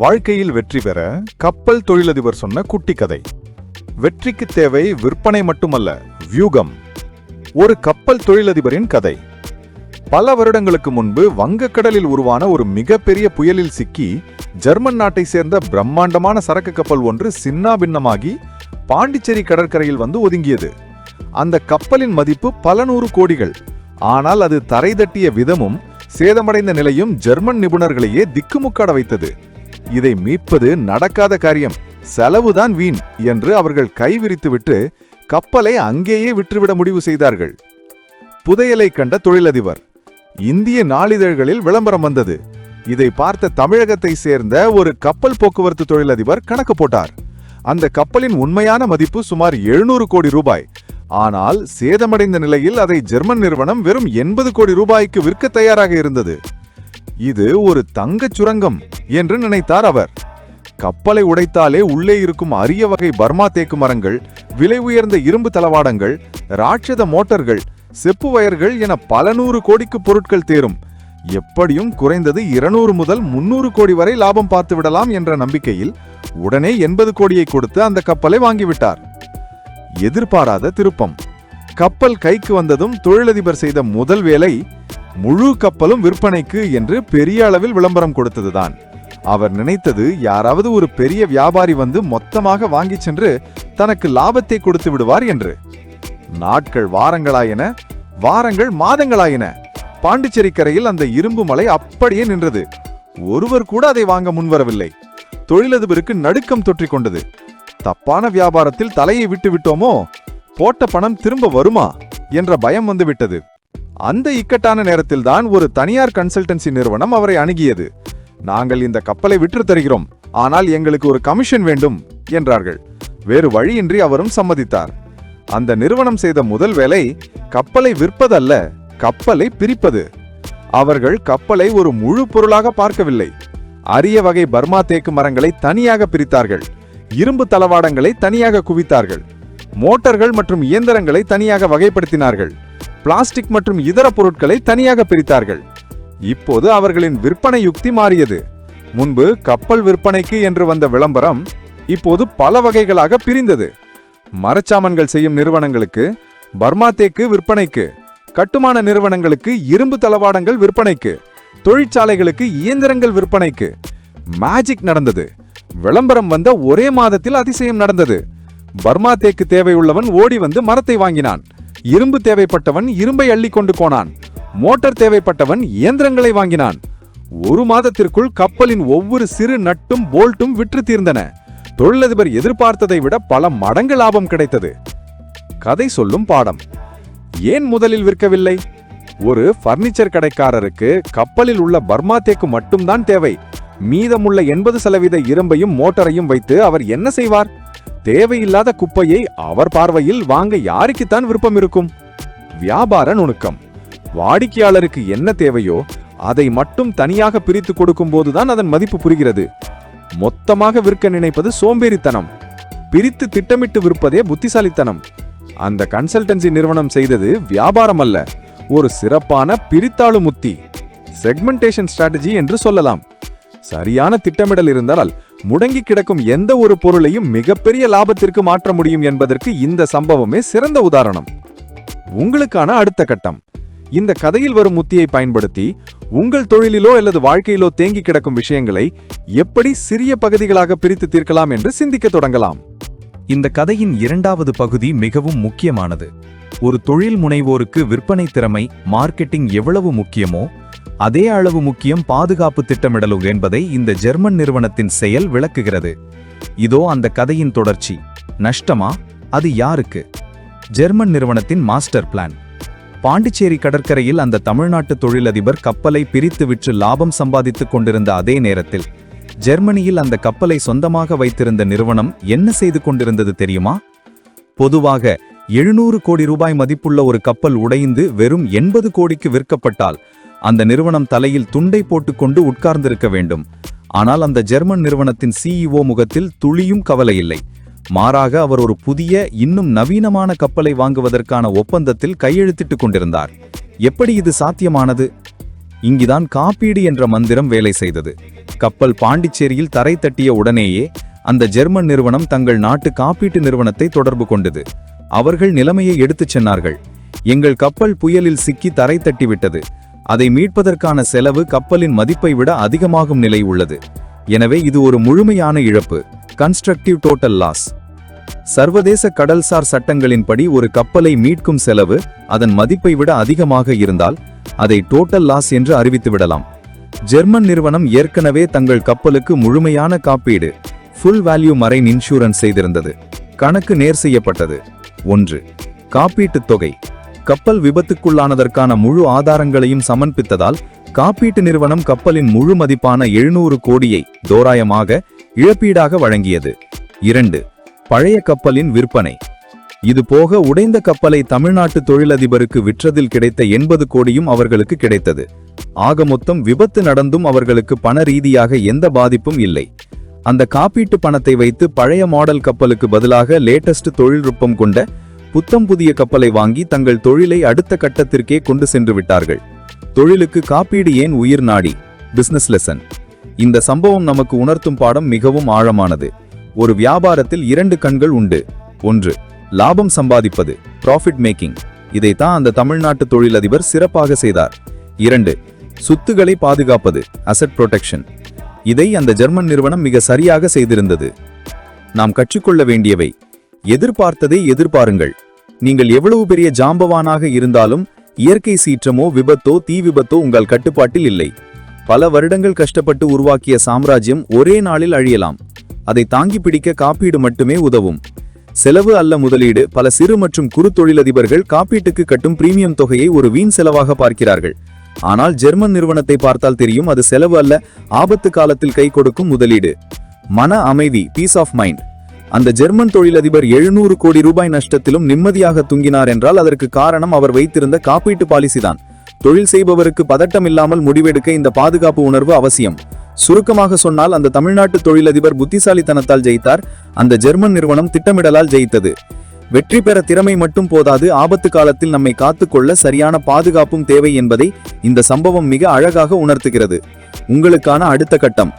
வாழ்க்கையில் வெற்றி பெற கப்பல் தொழிலதிபர் சொன்ன குட்டி கதை வெற்றிக்கு தேவை விற்பனை மட்டுமல்ல வியூகம். ஒரு கப்பல் தொழிலதிபரின் கதை. பல வருடங்களுக்கு முன்பு வங்கக்கடலில் உருவான ஒரு மிகப்பெரிய புயலில் சிக்கி ஜெர்மன் நாட்டை சேர்ந்த பிரம்மாண்டமான சரக்கு கப்பல் ஒன்று சின்னாபின்னமாகி பாண்டிச்சேரி கடற்கரையில் வந்து ஒதுங்கியது. அந்த கப்பலின் மதிப்பு பல நூறு கோடிகள். ஆனால் அது தரை தட்டிய விதமும் சேதமடைந்த நிலையும் ஜெர்மன் நிபுணர்களையே திக்குமுக்காட வைத்தது. இதை மீட்பது நடக்காத காரியம். செலவுதான் வீண் என்று அவர்கள் கைவிரித்துவிட்டு கப்பலை அங்கேயே விற்றுவிட முடிவு செய்தார்கள். புதையலை கண்ட தொழிலதிபர் இந்திய நாளிதழ்களில் விளம்பரம் வந்தது. இதை பார்த்த தமிழகத்தை சேர்ந்த ஒரு கப்பல் போக்குவரத்து தொழிலதிபர் கணக்கு போட்டார். அந்த கப்பலின் உண்மையான மதிப்பு சுமார் எழுநூறு கோடி ரூபாய். ஆனால் சேதமடைந்த நிலையில் அதை ஜெர்மன் நிறுவனம் வெறும் எண்பது கோடி ரூபாய்க்கு விற்க தயாராக இருந்தது. இது ஒரு தங்கச் சுரங்கம் என்று நினைத்தார் அவர். கப்பலை உடைத்தாலே உள்ளே இருக்கும் அரிய வகை பர்மா தேக்கு மரங்கள் விலை உயர்ந்த இரும்பு தளவாடங்கள் ராட்சத மோட்டார்கள் செப்பு வயர்கள் என பல நூறு கோடிக்கு பொருட்கள் தேரும். எப்படியும் குறைந்தது இருநூறு முதல் முன்னூறு கோடி வரை லாபம் பார்த்து விடலாம் என்ற நம்பிக்கையில் உடனே எண்பது கோடியை கொடுத்து அந்த கப்பலை வாங்கிவிட்டார். எதிர்பாராத திருப்பம். கப்பல் கைக்கு வந்ததும் தொழிலதிபர் செய்த முதல் வேலை முழு கப்பலும் விற்பனைக்கு என்று பெரிய அளவில் விளம்பரம் கொடுத்ததுதான். அவர் நினைத்தது யாராவது ஒரு பெரிய வியாபாரி வந்து மொத்தமாக வாங்கிச் சென்று தனக்கு லாபத்தை கொடுத்து விடுவார் என்று. நாட்கள் வாரங்களாயின வாரங்கள் மாதங்களாயின. பாண்டிச்சேரி கரையில் அந்த இரும்பு மலை அப்படியே நின்றது. ஒருவர் கூட அதை வாங்க முன்வரவில்லை. தொழிலதிபருக்கு நடுக்கம் தொற்றிக் கொண்டது. தப்பான வியாபாரத்தில் தலையை விட்டு விட்டோமோ? போட்ட பணம் திரும்ப வருமா? என்ற பயம் வந்துவிட்டது அந்த இக்கட்டான நேரத்தில்தான் ஒரு தனியார் கன்சல்டன்சி நிறுவனம் அவரை அணுகியது. நாங்கள் இந்த கப்பலை விற்று தருகிறோம். ஆனால் எங்களுக்கு ஒரு கமிஷன் வேண்டும் என்றார்கள். வேறு வழியின்றி அவரும் சம்மதித்தார். அந்த நிறுவனம் செய்த முதல் வேலை கப்பலை விற்பதல்ல கப்பலை பிரிப்பது. அவர்கள் கப்பலை ஒரு முழு பொருளாக பார்க்கவில்லை. அரிய வகை பர்மா தேக்கு மரங்களை தனியாக பிரித்தார்கள். இரும்பு தளவாடங்களை தனியாக குவித்தார்கள். மோட்டார்கள் மற்றும் இயந்திரங்களை தனியாக வகைப்படுத்தினார்கள். பிளாஸ்டிக் மற்றும் இதர பொருட்களை தனியாக பிரித்தார்கள். இப்போது அவர்களின் விற்பனை யுக்தி மாறியது. முன்பு கப்பல் விற்பனைக்கு என்று வந்த விளம்பரம் இப்போது பல வகைகளாக பிரிந்தது. மரச்சாமன்கள் செய்யும் நிறுவனங்களுக்கு பர்மா தேக்கு விற்பனைக்கு கட்டுமான நிறுவனங்களுக்கு இரும்பு தளவாடங்கள் விற்பனைக்கு தொழிற்சாலைகளுக்கு இயந்திரங்கள் விற்பனைக்கு மேஜிக் நடந்தது. விளம்பரம் வந்த ஒரே மாதத்தில் அதிசயம் நடந்தது. பர்மா தேக்கு தேவையுள்ளவன் ஓடி வந்து மரத்தை வாங்கினான். இரும்பு தேவைப்பட்டவன் இரும்பை அள்ளி கொண்டு போனான். மோட்டார் தேவைப்பட்டவன் இயந்திரங்களை வாங்கினான். ஒரு மாதத்திற்குள் கப்பலின் ஒவ்வொரு சிறு நட்டும் போல்ட்டும் விற்று தீர்ந்தன. தொழிலதிபர் எதிர்பார்த்ததை விட பல மடங்கு லாபம் கிடைத்தது. கதை சொல்லும் பாடம். ஏன் முதலில் விற்கவில்லை? ஒரு பர்னிச்சர் கடைக்காரருக்கு கப்பலில் உள்ள பர்மா தேக்கு மட்டும்தான் தேவை. மீதமுள்ள எண்பது சதவீத இரும்பையும் மோட்டரையும் வைத்து அவர் என்ன செய்வார்? தேவையில்லாத குப்பையை அவர் பார்வையில் வாங்க யாருக்குத்தான் விருப்பம் இருக்கும்? வியாபார நுணுக்கம். வாடிக்கையாளருக்கு என்ன தேவையோ அதை மட்டும் தனியாக பிரித்து கொடுக்கும் போதுதான் அதன் மதிப்பு புரிகிறது. மொத்தமாக விற்க நினைப்பது சோம்பேறித்தனம். பிரித்து திட்டமிட்டு விற்பதே புத்திசாலித்தனம். அந்த கன்சல்டன்சி நிறுவனம் செய்தது வியாபாரம் அல்ல ஒரு சிறப்பான பிரித்தாளு முத்தி செக்மெண்டேஷன் ஸ்ட்ராட்டஜி என்று சொல்லலாம். சரியான திட்டமிடல் இருந்தால் முடங்கி கிடக்கும் எந்த ஒரு பொருளையும் மிகப்பெரிய லாபத்திற்கு மாற்ற முடியும் என்பதற்கு இந்த சம்பவமே சிறந்த உதாரணம். உங்களுக்கான அடுத்த கட்டம். இந்த கதையில் வரும் உத்தியை பயன்படுத்தி உங்கள் தொழிலிலோ அல்லது வாழ்க்கையிலோ தேங்கி கிடக்கும் விஷயங்களை எப்படி சிறிய பகுதிகளாக பிரித்து தீர்க்கலாம் என்று சிந்திக்க தொடங்கலாம். இந்த கதையின் இரண்டாவது பகுதி மிகவும் முக்கியமானது. ஒரு தொழில் முனைவோருக்கு விற்பனை திறமை மார்க்கெட்டிங் எவ்வளவு முக்கியமோ அதே அளவு முக்கியம் பாதுகாப்பு திட்டமிடலும் என்பதை இந்த ஜெர்மன் நிறுவனத்தின் செயல் விளக்குகிறது. இதோ அந்த கதையின் தொடர்ச்சி. நஷ்டமா? அது யாருக்கு? ஜெர்மன் நிறுவனத்தின் மாஸ்டர் பிளான். பாண்டிச்சேரி கடற்கரையில் அந்த தமிழ்நாட்டு தொழிலதிபர் கப்பலை பிரித்து விற்று லாபம் சம்பாதித்துக் கொண்டிருந்த அதே நேரத்தில் ஜெர்மனியில் அந்த கப்பலை சொந்தமாக வைத்திருந்த நிறுவனம் என்ன செய்து கொண்டிருந்தது தெரியுமா? பொதுவாக எழுநூறு கோடி ரூபாய் மதிப்புள்ள ஒரு கப்பல் உடைந்து வெறும் எண்பது கோடிக்கு விற்கப்பட்டால் அந்த நிறுவனம் தலையில் துண்டை போட்டுக்கொண்டு உட்கார்ந்திருக்க வேண்டும். ஆனால் அந்த ஜெர்மன் நிறுவனத்தின் சிஇஓ முகத்தில் துளியும் கவலை இல்லை. மாறாக அவர் ஒரு புதிய இன்னும் நவீனமான கப்பலை வாங்குவதற்கான ஒப்பந்தத்தில் கையெழுத்திட்டுக் கொண்டிருந்தார். எப்படி இது சாத்தியமானது? இங்குதான் காப்பீடு என்ற மந்திரம் வேலை செய்தது. கப்பல் பாண்டிச்சேரியில் தரை தட்டிய உடனேயே அந்த ஜெர்மன் நிறுவனம் தங்கள் நாட்டு காப்பீட்டு நிறுவனத்தை தொடர்பு கொண்டது. அவர்கள் நிலைமையை எடுத்துச் சென்றார்கள் எங்கள் கப்பல் புயலில் சிக்கி தரை தட்டிவிட்டது. அதை மீட்பதற்கான செலவு கப்பலின் மதிப்பை விட அதிகமாகும் நிலை உள்ளது. எனவே இது ஒரு முழுமையான இழப்பு. கன்ஸ்ட்ரக்டிவ் டோட்டல் லாஸ் சர்வதேச கடல்சார் சட்டங்களின்படி ஒரு கப்பலை மீட்கும் செலவு அதன் மதிப்பை விட அதிகமாக இருந்தால் அதை டோட்டல் லாஸ் என்று அறிவித்து விடலாம். ஜெர்மன் நிறுவனம் ஏற்கனவே தங்கள் கப்பலுக்கு முழுமையான காப்பீடு ஃபுல் வேல்யூ மரைன் இன்சூரன்ஸ் செய்திருந்தது. கணக்கு நேர் செய்யப்பட்டது. ஒன்று. காப்பீட்டுத் தொகை. கப்பல் விபத்துக்குள்ளானதற்கான முழு ஆதாரங்களையும் சமர்ப்பித்ததால் காப்பீட்டு நிறுவனம் கப்பலின் முழு மதிப்பான எழுநூறு கோடியை தோராயமாக இழப்பீடாக வழங்கியது. இரண்டு பழைய கப்பலின் விற்பனை. இது போக உடைந்த கப்பலை தமிழ்நாட்டு தொழிலதிபருக்கு விற்றதில் கிடைத்த எண்பது கோடியும் அவர்களுக்கு கிடைத்தது. ஆக மொத்தம் விபத்து நடந்தும் அவர்களுக்கு பண ரீதியாக எந்த பாதிப்பும் இல்லை. அந்த காப்பீட்டு பணத்தை வைத்து பழைய மாடல் கப்பலுக்கு பதிலாக லேட்டஸ்ட் தொழில்நுட்பம் கொண்ட புத்தம் புதிய கப்பலை வாங்கி தங்கள் தொழிலை அடுத்த கட்டத்திற்கே கொண்டு சென்று விட்டார்கள். தொழிலுக்கு காப்பீடு ஏன் உயிர் நாடி? பிசினஸ் லெசன் இந்த சம்பவம் நமக்கு உணர்த்தும் பாடம் மிகவும் ஆழமானது. ஒரு வியாபாரத்தில் இரண்டு கண்கள் உண்டு. ஒன்று லாபம் சம்பாதிப்பது ப்ராஃபிட் மேக்கிங் இதைத்தான் அந்த தமிழ்நாட்டு தொழிலதிபர் சிறப்பாக செய்தார். இரண்டு சொத்துக்களை பாதுகாப்பது அசெட் புரொடெக்ஷன் இதை அந்த ஜெர்மன் நிறுவனம் மிக சரியாக செய்திருந்தது. நாம் கற்றுக்கொள்ள வேண்டியவை எதிர்பார்த்ததை எதிர்பாருங்கள். நீங்கள் எவ்வளவு பெரிய ஜாம்பவானாக இருந்தாலும் இயற்கை சீற்றமோ விபத்தோ தீ விபத்தோ உங்கள் கட்டுப்பாட்டில் இல்லை. பல வருடங்கள் கஷ்டப்பட்டு உருவாக்கிய சாம்ராஜ்யம் ஒரே நாளில் அழியலாம். அதை தாங்கி பிடிக்க காப்பீடு மட்டுமே உதவும். செலவு அல்ல முதலீடு பல சிறு மற்றும் குறு தொழிலதிபர்கள் காப்பீட்டுக்கு கட்டும் பிரீமியம் தொகையை ஒரு வீண் செலவாக பார்க்கிறார்கள். ஆனால் ஜெர்மன் நிறுவனத்தை பார்த்தால் தெரியும் அது செலவு அல்ல ஆபத்து காலத்தில் கை கொடுக்கும் முதலீடு. மன அமைதி பீஸ் ஆஃப் மைண்ட் அந்த ஜெர்மன் தொழிலதிபர் எழுநூறு கோடி ரூபாய் நஷ்டத்திலும் நிம்மதியாக தூங்கினார் என்றால் அதற்கு காரணம் அவர் வைத்திருந்த காப்பீட்டு பாலிசி தான் தொழில் செய்பவருக்கு பதட்டம் இல்லாமல் முடிவெடுக்க இந்த பாதுகாப்பு உணர்வு அவசியம். சுருக்கமாக சொன்னால் அந்த தமிழ்நாட்டு தொழிலதிபர் புத்திசாலித்தனத்தால் ஜெயித்தார் அந்த ஜெர்மன் நிறுவனம் திட்டமிடலால் ஜெயித்தது. வெற்றி பெற திறமை மட்டும் போதாது ஆபத்து காலத்தில் நம்மை காத்துக்கொள்ள சரியான பாதுகாப்பும் தேவை என்பதை இந்த சம்பவம் மிக அழகாக உணர்த்துகிறது. உங்களுக்கான அடுத்த கட்டம்.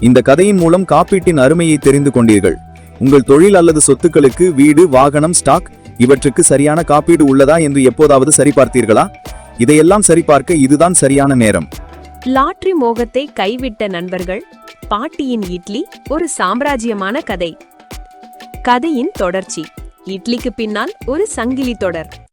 இந்த கதையின் மூலம் காப்பீட்டின் அருமையை தெரிந்து கொண்டீர்கள். உங்கள் தொழில் அல்லது சொத்துக்களுக்கு வீடு வாகனம் ஸ்டாக் இவற்றுக்கு சரியான காப்பீடு உள்ளதா என்று எப்போதாவது சரிபார்த்தீர்களா? இதையெல்லாம் சரிபார்க்க இதுதான் சரியான நேரம். லாட்ரி மோகத்தை கைவிட்ட நண்பர்கள் பாட்டியின் இட்லி ஒரு சாம்ராஜ்யமான கதை. கதையின் தொடர்ச்சி. இட்லிக்கு பின்னால் ஒரு சங்கிலி தொடர்.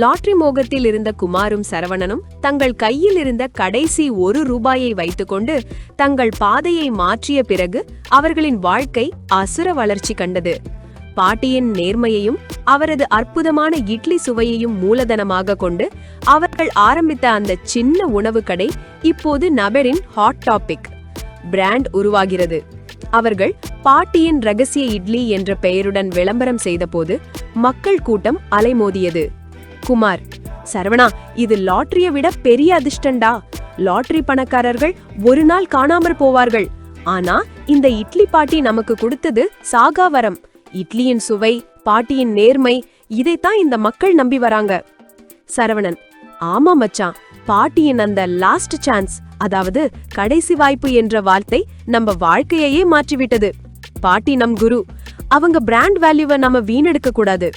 லாட்ரி மோகத்தில் இருந்த குமாரும் சரவணனும் தங்கள் கையில் இருந்த கடைசி ஒரு ரூபாயை வைத்துக்கொண்டு தங்கள் பாதையை மாற்றிய பிறகு அவர்களின் வாழ்க்கை அசுர வளர்ச்சி கண்டது. பாட்டியின் நேர்மையையும் அவரது அற்புதமான இட்லி சுவையையும் மூலதனமாக கொண்டு அவர்கள் ஆரம்பித்த அந்த சின்ன உணவு கடை இப்போது நபரின் ஹாட் டாபிக் பிராண்ட் உருவாகிறது. அவர்கள் பாட்டியின் ரகசிய இட்லி என்ற பெயருடன் விளம்பரம் செய்தபோது மக்கள் கூட்டம் அலைமோதியது. குமார். சரவணா இது லாட்டரியை விட பெரிய அதிர்ஷ்டண்டா லாட்டரி பணக்காரர்கள் ஒரு நாள் காணாமற் போவார்கள். ஆனா இந்த இட்லி பாட்டி நமக்கு கொடுத்தது சாகா வரம். இட்லியின் சுவை பாட்டியின் நேர்மை இதைத்தான் இந்த மக்கள் நம்பி வராங்க. சரவணன் ஆமா மச்சான் பாட்டியின் அந்த லாஸ்ட் சான்ஸ் அதாவது கடைசி வாய்ப்பு என்ற வார்த்தை நம்ம வாழ்க்கையையே மாற்றிவிட்டது. பாட்டி நம் குரு. அவங்க பிராண்ட் வேல்யூவை நாம வீணெடுக்க கூடாது.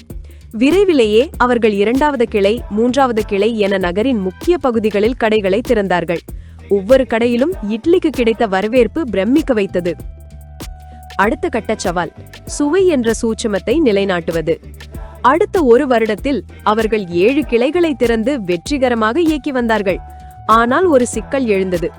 விரைவிலேயே அவர்கள் இரண்டாவது கிளை மூன்றாவது கிளை என நகரின் முக்கிய பகுதிகளில் கடைகளை திறந்தார்கள். ஒவ்வொரு கடையிலும் இட்லிக்கு கிடைத்த வரவேற்பு பிரமிக்க வைத்தது. அடுத்த கட்ட சவால் சுவை என்ற சூட்சமத்தை நிலைநாட்டுவது. அடுத்த ஒரு வருடத்தில் அவர்கள் ஏழு கிளைகளை திறந்து வெற்றிகரமாக இயக்கி வந்தார்கள். ஆனால் ஒரு சிக்கல் எழுந்தது.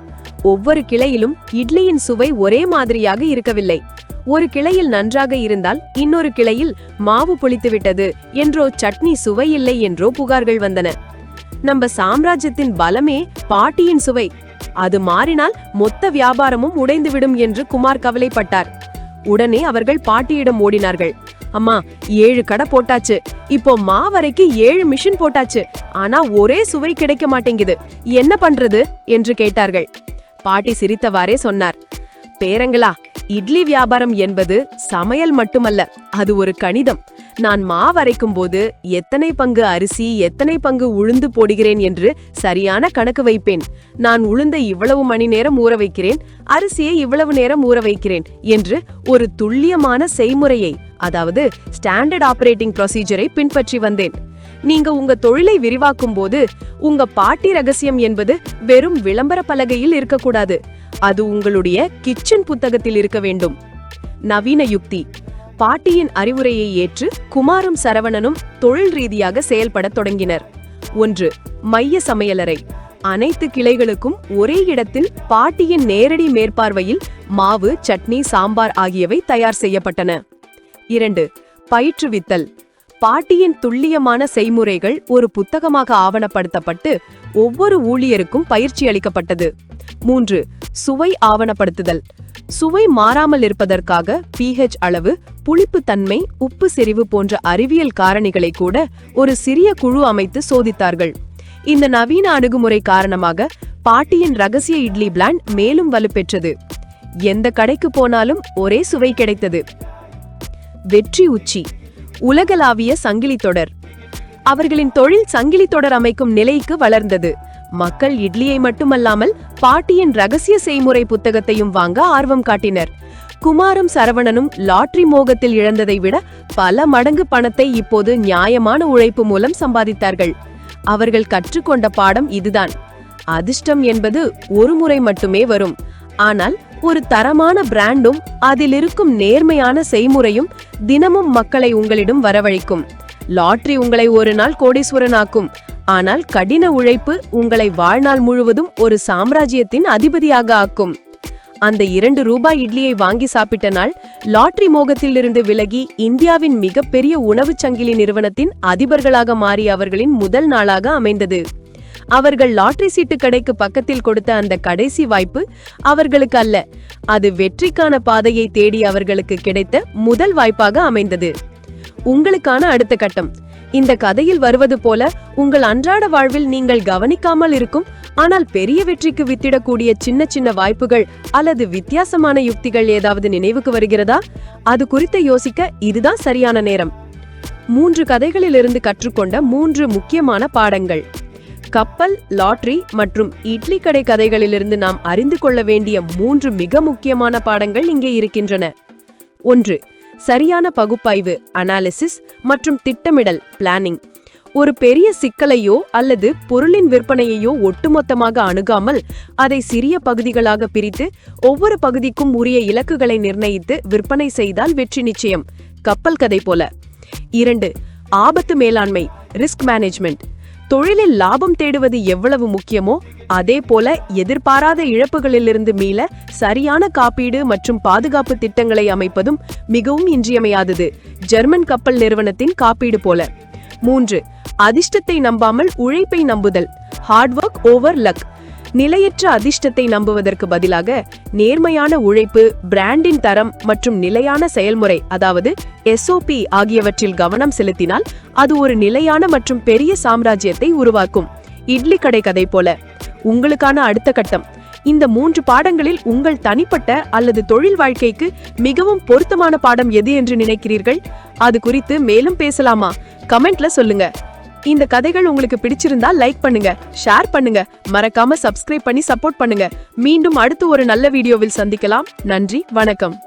ஒவ்வொரு கிளையிலும் இட்லியின் சுவை ஒரே மாதிரியாக இருக்கவில்லை. ஒரு கிளையில் நன்றாக இருந்தால் இன்னொரு கிளையில் மாவு புளித்துவிட்டது என்றோ சட்னி சுவை இல்லை என்றோ புகார்கள் வந்தன. நம்ம சாம்ராஜ்யத்தின் பலமே பாட்டியின் சுவை. அது மாறினால் மொத்த வியாபாரமும் உடைந்துவிடும் என்று குமார் கவலைப்பட்டார். உடனே அவர்கள் பாட்டியிடம் ஓடினார்கள். அம்மா ஏழு கடை போட்டாச்சு. இப்போ மாவரைக்கு ஏழு மிஷின் போட்டாச்சு. ஆனா ஒரே சுவை கிடைக்க மாட்டேங்குது. என்ன பண்றது? என்று கேட்டார்கள். பாட்டி சிரித்தவாறே சொன்னார். பேரங்களா? இட்லி வியாபாரம் என்பது சமையல் மட்டுமல்ல அது ஒரு கணிதம். நான் மாவரைக்கும் போது எத்தனை பங்கு அரிசி எத்தனை பங்கு உளுந்து போடுகிறேன் என்று சரியான கணக்கு வைப்பேன். நான் உளுந்தை இவ்வளவு மணி நேரம் ஊற வைக்கிறேன் அரிசியை இவ்வளவு நேரம் ஊற வைக்கிறேன் என்று ஒரு துல்லியமான செய்முறையை அதாவது ஸ்டாண்டர்ட் ஆபரேட்டிங் ப்ரொசீஜரை பின்பற்றி வந்தேன். நீங்க உங்க தொழிலை விரிவாக்கும் போது உங்க பாட்டி ரகசியம் என்பது வெறும் விளம்பர பலகையில் இருக்கக்கூடாது. அது உங்களுடைய கிச்சன் புத்தகத்தில் இருக்க வேண்டும். நவீன யுக்தி. பாட்டியின் அறிவுரையை ஏற்று குமாரும் சரவணனும் தொழில் ரீதியாக செயல்படத் தொடங்கினர். ஒன்று மைய சமையலறை. அனைத்து கிளைகளுக்கும் ஒரே இடத்தில் பாட்டியின் நேரடி மேற்பார்வையில் மாவு சட்னி சாம்பார் ஆகியவை தயார் செய்யப்பட்டன. இரண்டு பயிற்றுவித்தல். பாட்டியின் துல்லியமான செய்முறைகள் ஒரு புத்தகமாக ஆவணப்படுத்தப்பட்டு ஒவ்வொரு ஊழியருக்கும் பயிற்சி அளிக்கப்பட்டது. மூன்று சுவை ஆவணப்படுத்துதல். சுவை மாறாமல் இருப்பதற்காக பிஹெச் அளவு புளிப்பு தன்மை உப்பு செறிவு போன்ற அறிவியல் காரணிகளை கூட ஒரு சிறிய குழு அமைத்து சோதித்தார்கள். இந்த நவீன அணுகுமுறை காரணமாக பாட்டியின் ரகசிய இட்லி பிளாண்ட் மேலும் வலுப்பெற்றது. எந்த கடைக்கு போனாலும் ஒரே சுவை கிடைத்தது. வெற்றி உச்சி. உலகளாவிய சங்கிலி தொடர். அவர்களின் தொழில் சங்கிலி தொடர் அமைக்கும் நிலைக்கு வளர்ந்தது. மக்கள் இட்லியை மட்டுமல்லாமல் பாட்டியின் ரகசிய செய்முறை புத்தகத்தையும் வாங்க ஆர்வம் காட்டினர். குமாரும் சரவணனும் லாட்டரி மோகத்தில் இழந்ததை விட பல மடங்கு பணத்தை இப்போது நியாயமான உழைப்பு மூலம் சம்பாதித்தார்கள். அவர்கள் கற்றுக்கொண்ட பாடம் இதுதான். அதிர்ஷ்டம் என்பது ஒரு முறை மட்டுமே வரும். ஆனால் ஒரு தரமான பிராண்டும் அதில் இருக்கும் நேர்மையான செய்முறையும் தினமும் மக்களை உங்களிடம் வரவழைக்கும். லாட்டரி உங்களை ஒரு நாள் கோடீஸ்வரனாக்கும். ஆனால் கடின உழைப்பு உங்களை வாழ்நாள் முழுவதும் ஒரு சாம்ராஜ்யத்தின் அதிபதியாக ஆக்கும். அந்த இரண்டு ரூபாய் இட்லியை வாங்கி சாப்பிட்ட நாள் லாட்டரி மோகத்திலிருந்து விலகி இந்தியாவின் மிகப்பெரிய உணவுச் சங்கிலி நிறுவனத்தின் அதிபர்களாக மாறிய அவர்களின் முதல் நாளாக அமைந்தது. அவர்கள் லாட்டரி சீட்டு கடைக்கு பக்கத்தில் கொடுத்த அந்த கடைசி வாய்ப்பு அவர்களுக்கு அல்ல. அது வெற்றிக்கான பாதையை தேடி அவர்களுக்கு கிடைத்த முதல் வாய்ப்பாக அமைந்தது. உங்களுக்கான அடுத்த கட்டம். இந்த கதையில் வருவது போல உங்கள் அன்றாட வாழ்வில் நீங்கள் கவனிக்காமல் இருக்கும் ஆனால் பெரிய வெற்றிக்கு வித்திடக்கூடிய சின்ன சின்ன வாய்ப்புகள் அல்லது வித்தியாசமான யுக்திகள் ஏதாவது நினைவுக்கு வருகிறதா? அது குறித்து யோசிக்க இதுதான் சரியான நேரம். மூன்று கதைகளிலிருந்து கற்றுக்கொண்ட மூன்று முக்கியமான பாடங்கள். கப்பல் லாட்ரி மற்றும் இட்லி கடை கதைகளிலிருந்து நாம் அறிந்து கொள்ள வேண்டிய மூன்று மிக முக்கியமான பாடங்கள் இங்கே இருக்கின்றன. ஒன்று சரியான பகுப்பாய்வு அனாலிசிஸ் மற்றும் திட்டமிடல் பிளானிங் ஒரு பெரிய சிக்கலையோ அல்லது பொருளின் விற்பனையையோ ஒட்டுமொத்தமாக அணுகாமல் அதை சிறிய பகுதிகளாக பிரித்து ஒவ்வொரு பகுதிக்கும் உரிய இலக்குகளை நிர்ணயித்து விற்பனை செய்தால் வெற்றி நிச்சயம். கப்பல் கதை போல. இரண்டு ஆபத்து மேலாண்மை ரிஸ்க் மேனேஜ்மெண்ட் தொழிலில் லாபம் தேடுவது எவ்வளவு முக்கியமோ அதே போல எதிர்பாராத இழப்புகளிலிருந்து மீள சரியான காப்பீடு மற்றும் பாதுகாப்பு திட்டங்களை அமைப்பதும் மிகவும் இன்றியமையாதது. ஜெர்மன் கப்பல் நிறுவனத்தின் காப்பீடு போல. மூன்று அதிர்ஷ்டத்தை நம்பாமல் உழைப்பை நம்புதல். Hard work over luck. நிலையற்ற அதிர்ஷ்டத்தை நம்புவதற்கு பதிலாக நேர்மையான உழைப்பு பிராண்டின் தரம் மற்றும் நிலையான செயல்முறை அதாவது எஸ்ஓபி ஆகியவற்றில் கவனம் செலுத்தினால் அது ஒரு நிலையான மற்றும் பெரிய சாம்ராஜ்யத்தை உருவாக்கும். இட்லி கடை கதை போல. உங்களுக்கான அடுத்த கட்டம். இந்த மூன்று பாடங்களில் உங்கள் தனிப்பட்ட அல்லது தொழில் வாழ்க்கைக்கு மிகவும் பொருத்தமான பாடம் எது என்று நினைக்கிறீர்கள்? அது குறித்து மேலும் பேசலாமா? கமெண்ட்ல சொல்லுங்க. இந்த கதைகள் உங்களுக்கு பிடிச்சிருந்தா லைக் பண்ணுங்க ஷேர் பண்ணுங்க. மறக்காம சப்ஸ்கிரைப் பண்ணி சப்போர்ட் பண்ணுங்க. மீண்டும் அடுத்து ஒரு நல்ல வீடியோவில் சந்திக்கலாம். நன்றி வணக்கம்.